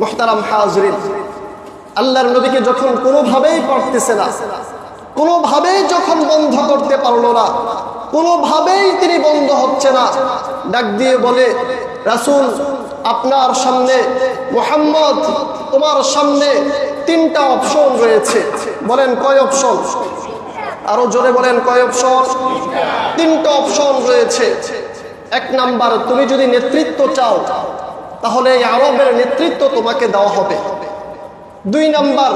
মোহতারাম হাজরিন, আল্লাহর নবীকে যখন কোনোভাবেই পারতেছে না, কোনোভাবেই যখন বন্ধ করতে পারল না, কোনোভাবেই তিনি বন্ধ হচ্ছে না, ডাক দিয়ে বলে, রাসূল, আপনার সামনে মোহাম্মদ, তোমার সামনে তিনটা অপশন রয়েছে। বলেন, কয় অপশন? আরও জোরে বলেন, কয় অপশন? তিনটা অপশন রয়েছে। এক নাম্বার, তুমি যদি নেতৃত্ব চাও তাহলে এই আরবের নেতৃত্ব তোমাকে দেওয়া হবে। দুই নাম্বার,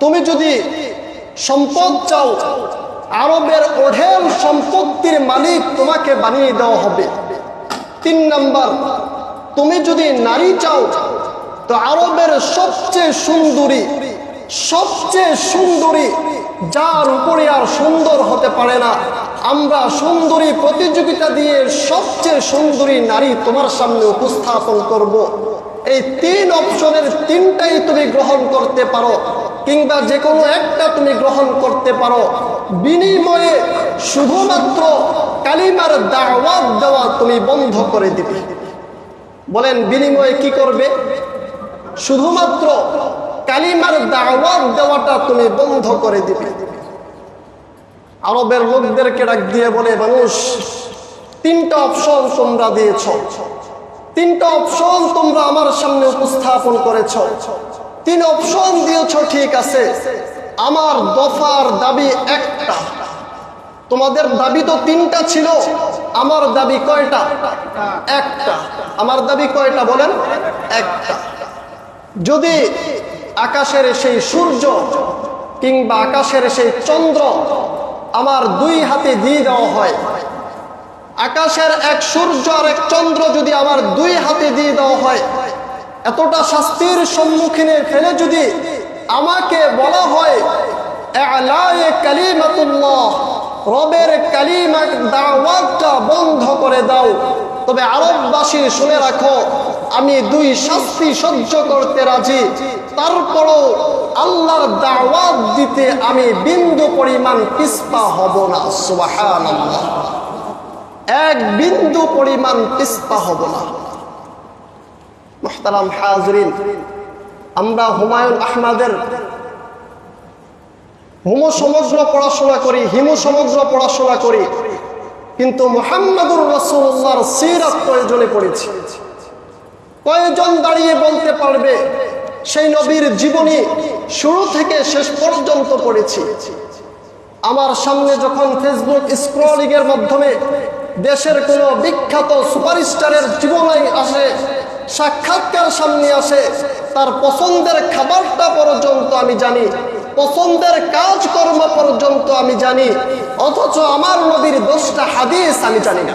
তুমি যদি সম্পদ চাও, আরবের ওঢেল সম্পত্তির মালিক তোমাকে বানিয়ে দেওয়া হবে। তিন নাম্বার, তুমি যদি নারী চাও, তো আরবের সবচেয়ে সুন্দরী সবচেয়ে সুন্দরী, যার উপরে আর সুন্দর হতে পারে না। আমরা সুন্দরী প্রতিযোগিতা দিয়ে সবচেয়ে সুন্দরী নারী তোমার সামনে উপস্থাপন করব। এই তিন অপশনের তিনটাই তুমি গ্রহণ করতে পারো, কিংবা যে কোনো একটা তুমি গ্রহণ করতে পারো। বিনিময়ে শুধুমাত্র কালিমার দাওয়াত দেওয়া তুমি বন্ধ করে দিবে। বলেন, বিনিময়ে কি করবে? শুধুমাত্র কালিমার দাওয়াত দেওয়াটা তুমি বন্ধ করে দিবে। আরবের লোকদেরকে ডাক দিয়ে বলে, মানুষ, তিনটা অপশন তোমরা দিয়েছ। তিনটা অপশন তোমরা আমার সামনে উপস্থাপন করেছ। তিন অপশন দিয়েছ, ঠিক আছে। আমার দফার দাবি একটা। তোমাদের দাবি তো তিনটা ছিল। আমার দাবি কয়টা? একটা। আমার দাবি কয়টা বলেন? একটা। যদি আকাশের সেই সূর্য কিংবা আকাশের সেই চন্দ্র আমার দুই হাতে দিয়ে দেওয়া হয়। আকাশের এক সূর্য আর এক চন্দ্র যদি আমার দুই হাতে দিয়ে দেওয়া হয়, এতটা শাস্তির সম্মুখীনে ফেলে যদি আমাকে বলা হয় রবের কালিমা দাওয়াতটা বন্ধ করে দাও। তবে আরববাসী শুনে রাখো, আমি দুই শাস্তি সহ্য করতে রাজি। তারপরও আল্লাহর দাওয়াত দিতে আমি বিন্দু পরিমাণ পিস্পা হব না, সুবহানাল্লাহ। এক বিন্দু পরিমাণ পিস্পা হব না। মোহতারাম হাজরিন, আমরা হুমায়ুন আহমদের হুমো সমগ্র পড়াশোনা করি হিমু সমগ্র পড়াশোনা করি, কিন্তু মোহাম্মদুর রসুল্লাহর সিরাত প্রয়োজনে পড়েছি। কয়জন দাঁড়িয়ে বলতে পারবে? সেই নবীর জীবনী শুরু থেকে শেষ পর্যন্ত পড়েছি। আমার সামনে যখন ফেসবুক স্ক্রলিং এর মাধ্যমে দেশের কোনো বিখ্যাত সুপারস্টারের জীবনে আসে, সাক্ষাৎকার সামনে আসে, তার পছন্দের খাবারটা পর্যন্ত আমি জানি, পছন্দের কাজকর্ম পর্যন্ত আমি জানি, অথচ আমার নবীর দশটা হাদিস আমি জানি না।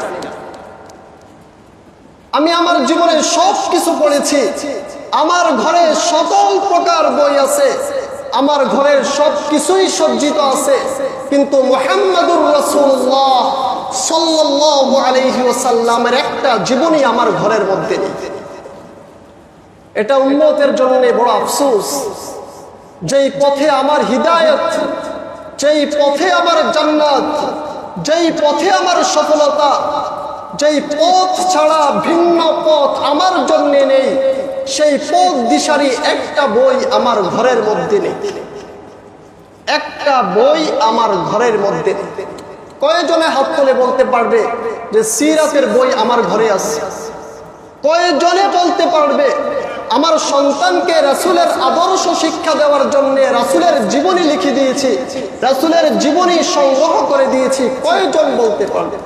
আমি আমার জীবনে সব কিছু পড়েছি। আমার ঘরে সকল প্রকার বই আছে। আমার ঘরের সব কিছুই সজ্জিত আছে। কিন্তু মোহাম্মদুর রসুল্লাহ ওয়াসাল্লামের একটা জীবনী আমার ঘরের মধ্যে এটা উন্নতের জন্য বড় আফসোস। যেই পথে আমার হৃদায়ত, যেই পথে আমার জান্নাত, যেই পথে আমার সফলতা যেই পথ ছাড়া ভিন্ন পথ আমার জন্যে নেই, সেই পথ দিশারি একটা বই আমার ঘরের মধ্যে নেই। একটা বই আমার ঘরের মধ্যে নেই। কয়জনে হাত তুলে বলতে পারবে যে সিরাতের বই আমার ঘরে আছে? কয়জনে বলতে পারবে আমার সন্তানকে রাসুলের আদর্শ শিক্ষা দেওয়ার জন্য রাসুলের জীবনী লিখে দিয়েছি, রাসুলের জীবনী সংগ্রহ করে দিয়েছি? কয়জন বলতে পারবে?